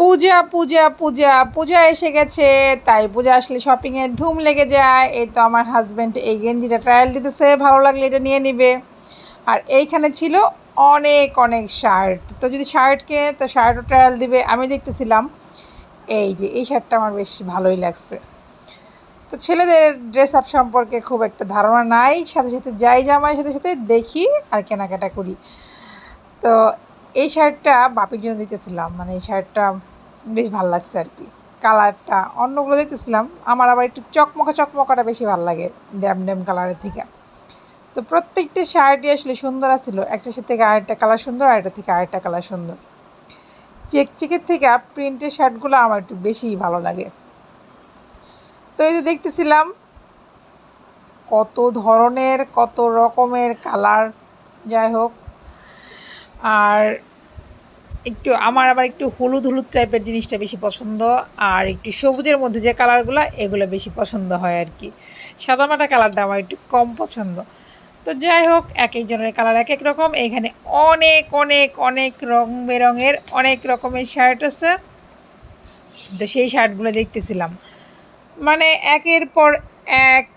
পূজা পূজা পূজা পূজা এসে গেছে। তাই পূজা আসলে শপিংয়ের ধুম লেগে যায়। এই তো আমার হাজব্যান্ড এই গেঞ্জিটা ট্রায়াল দিতেছে, ভালো লাগলে এটা নিয়ে নিবে। আর এইখানে ছিল অনেক অনেক শার্ট তো যদি শার্ট কেনে তো শার্টও ট্রায়াল দিবে। আমি দেখতেছিলাম, এই যে এই শার্টটা আমার বেশ ভালোই লাগছে। তো ছেলেদের ড্রেস আপ সম্পর্কে খুব একটা ধারণা নাই। সাথে সাথে যাই জামাই সাথে সাথে দেখি আর কেনাকাটা করি। তো এই শার্টটা বাপির জন্য দিতেছিলাম। মানে এই শার্টটা বেশ ভালো লাগছে আর কি কালারটা অন্যগুলো দেখতেছিলাম, আমার আবার একটু চকমকা চকমকাটা বেশি ভালো লাগে ড্যাম ড্যাম কালারের থেকে। তো প্রত্যেকটা শার্টই আসলে সুন্দর আছিল একটার থেকে আরেকটা কালার সুন্দর, আরেকটা থেকে আরেকটা কালার সুন্দর। চেক চেকের থেকে প্রিন্টের শার্টগুলো আমার একটু বেশিই ভালো লাগে। তো এই যে দেখতেছিলাম, কত ধরনের, কত রকমের কালার, যাই হোক। আর একটু, আমার আবার একটু হলুদ হলুদ টাইপের জিনিসটা বেশি পছন্দ, আর একটু সবুজের মধ্যে যে কালারগুলো এগুলো বেশি পছন্দ হয় আর কি সাদামাটা কালারটা আমার একটু কম পছন্দ। তো যাই হোক, এক একজনের কালার এক এক রকম। এখানে অনেক অনেক অনেক রং বেরঙের অনেক রকমের শার্ট আছে। তো সেই শার্টগুলো দেখতেছিলাম। মানে একের পর এক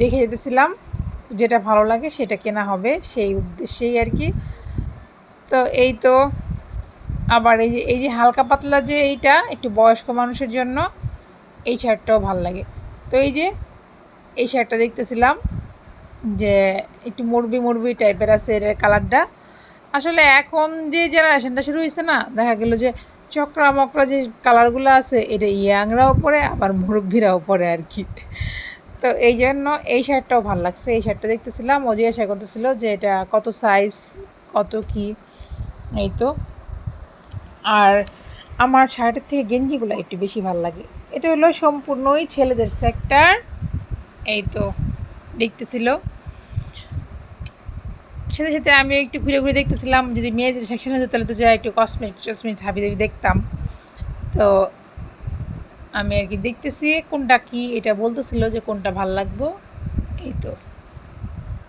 দেখে যেতেছিলাম, যেটা ভালো লাগে সেটা কেনা হবে, সেই উদ্দেশ্যেই আর কি তো এই তো আবার এই যে এই যে হালকা পাতলা যে এইটা, একটু বয়স্ক মানুষের জন্য এই শার্টটাও ভালো লাগে। তো এই যে, এই শার্টটা দেখতেছিলাম যে একটু মুরবি মুরবি টাইপের আছে এর কালারটা। আসলে এখন যে জেনারেশনটা শুরু হয়েছে না, দেখা গেল যে চক্রা মকরা যে কালারগুলো আছে, এটা ইয়াংরাও পরে, আবার মুরব্বীরাও পরে আর কি। তো এই জন্য এই শার্টটাও ভালো লাগছে। এই শার্টটা দেখতেছিলাম, ও জিজ্ঞাসা করতেছিল যে এটা কত সাইজ কত কি? এই তো। আর আমার শার্টের থেকে গেঞ্জিগুলো একটু বেশি ভালো লাগে। এটা হলো সম্পূর্ণই ছেলেদের সেক্টর এই তো, দেখতেছিল। সাথে সাথে আমি একটু ঘুরে ঘুরে দেখতেছিলাম, যদি মেয়েদের সেকশন হতো তাহলে তো যা একটু কসমেটিক টসমেটিক হাবি দাবি দেখতাম। তো আমি আর কি দেখতেছি, কোনটা কি এটা বলতেছিল যে কোনটা ভালো লাগবো। এই তো।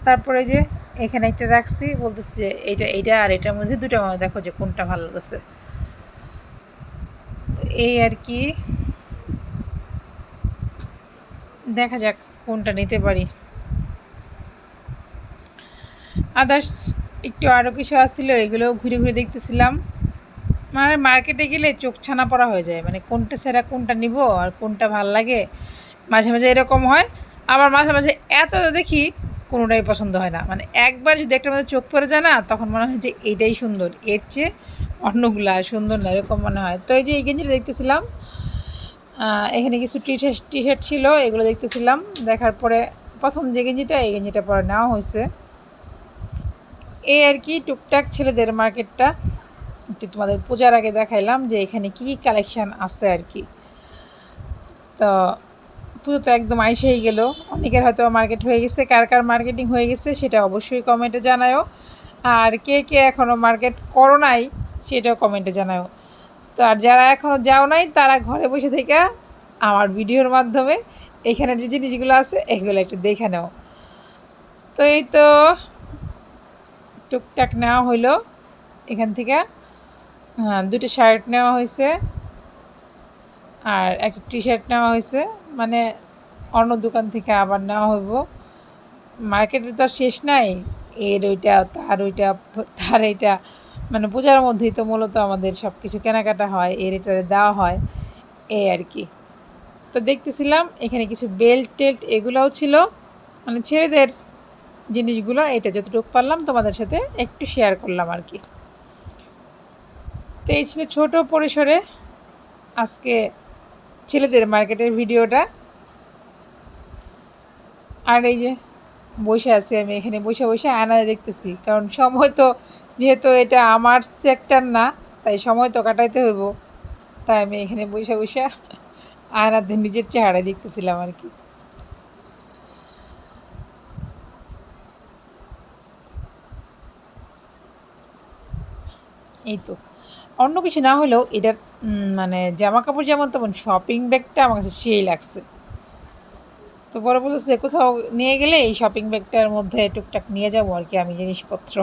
তারপরে যে এখানে একটা রাখছি, বলতেছি যে এইটা এইটা আর এটার মধ্যে দুটো দেখো যে কোনটা ভালো লাগছে এই আর কি। দেখা যাক কোনটা নিতে পারি। আদার্স একটু আরও কিছু আসছিল এগুলো ঘুরে ঘুরে দেখতেছিলাম। মানে মার্কেটে গেলে চোখ ছানা পড়া হয়ে যায় মানে কোনটা সেরা, কোনটা নিব আর কোনটা ভালো লাগে। মাঝে মাঝে এরকম হয়, আবার মাঝে মাঝে এত দেখি কোনোটাই পছন্দ হয় না। মানে একবার যদি একটা মধ্যে চোখ পড়ে যায় না, তখন মনে হয় যে এইটাই সুন্দর। এর চেয়ে অন্যগুলা সুন্দর না, এরকম মনে হয়। তো এই যে এই গেঞ্জিটা দেখতেছিলাম এখানে কিছু টি শার্ট টি শার্ট ছিল, এগুলো দেখতেছিলাম। দেখার পরে প্রথম যে গেঞ্জিটা, এই গেঞ্জিটা পরে নেওয়া হয়েছে। এই আর কি, টুকটাক ছেলেদের মার্কেটটা। একটু তোমাদের পূজার আগে দেখাইলাম যে এখানে কী কী কালেকশান আছে আর কি। তো পুজো তো একদম আইসেই গেল। অনেকের হয়তো মার্কেট হয়ে গেছে, কার কার মার্কেটিং হয়ে গেছে সেটা অবশ্যই কমেন্টে জানায়ও। আর কে কে এখনও মার্কেট করো নাই সেটাও কমেন্টে জানাও তো আর যারা এখনও যাও নাই, তারা ঘরে বসে থেকে আমার ভিডিওর মাধ্যমে এখানে যে জিনিসগুলো আছে, এগুলো একটু দেখে নাও। তো এই তো টুকটাক নেওয়া হইল। এখান থেকে হ্যাঁ দুটো শার্ট নেওয়া হয়েছে আর একটা টি শার্ট নেওয়া হয়েছে। মানে অন্য দোকান থেকে আবার নেওয়া হইব। মার্কেটে তো শেষ নাই। এর ওইটা, তার ওইটা, তার এইটা। মানে পূজার মধ্যেই তো মূলত আমাদের সব কিছু কেনাকাটা হয়, এর এটা দেওয়া হয়। এই আর কি। তো দেখতেছিলাম, এখানে কিছু বেল্ট টেল্ট এগুলোও ছিল। মানে ছেলেদের জিনিসগুলো, এটা যতটুকু পারলাম তোমাদের সাথে একটু শেয়ার করলাম আর কি। তো এই ছিল ছোটো পরিসরে আজকে ছেলেদের মার্কেটের ভিডিওটা। আর এই যে বসে আছি আমি এখানে, বসে বসে আয়না দেখতেছি। কারণ সময় তো, যেহেতু এটা আমার সেক্টর না, তাই সময় তো কাটাইতে হইব। তাই আমি এখানে বসে বসে আয়নাতে নিজের চেহারা দেখতেছিলাম আর কি। এই তো। অন্য কিছু না হলেও এটার মানে জামা কাপড় যেমন তেমন শপিং ব্যাগটা আমার কাছে সেই লাগছে। তো পরে বলেছে কোথাও নিয়ে গেলে এই শপিং ব্যাগটার মধ্যে টুকটাক নিয়ে যাব আর কি আমি জিনিসপত্র।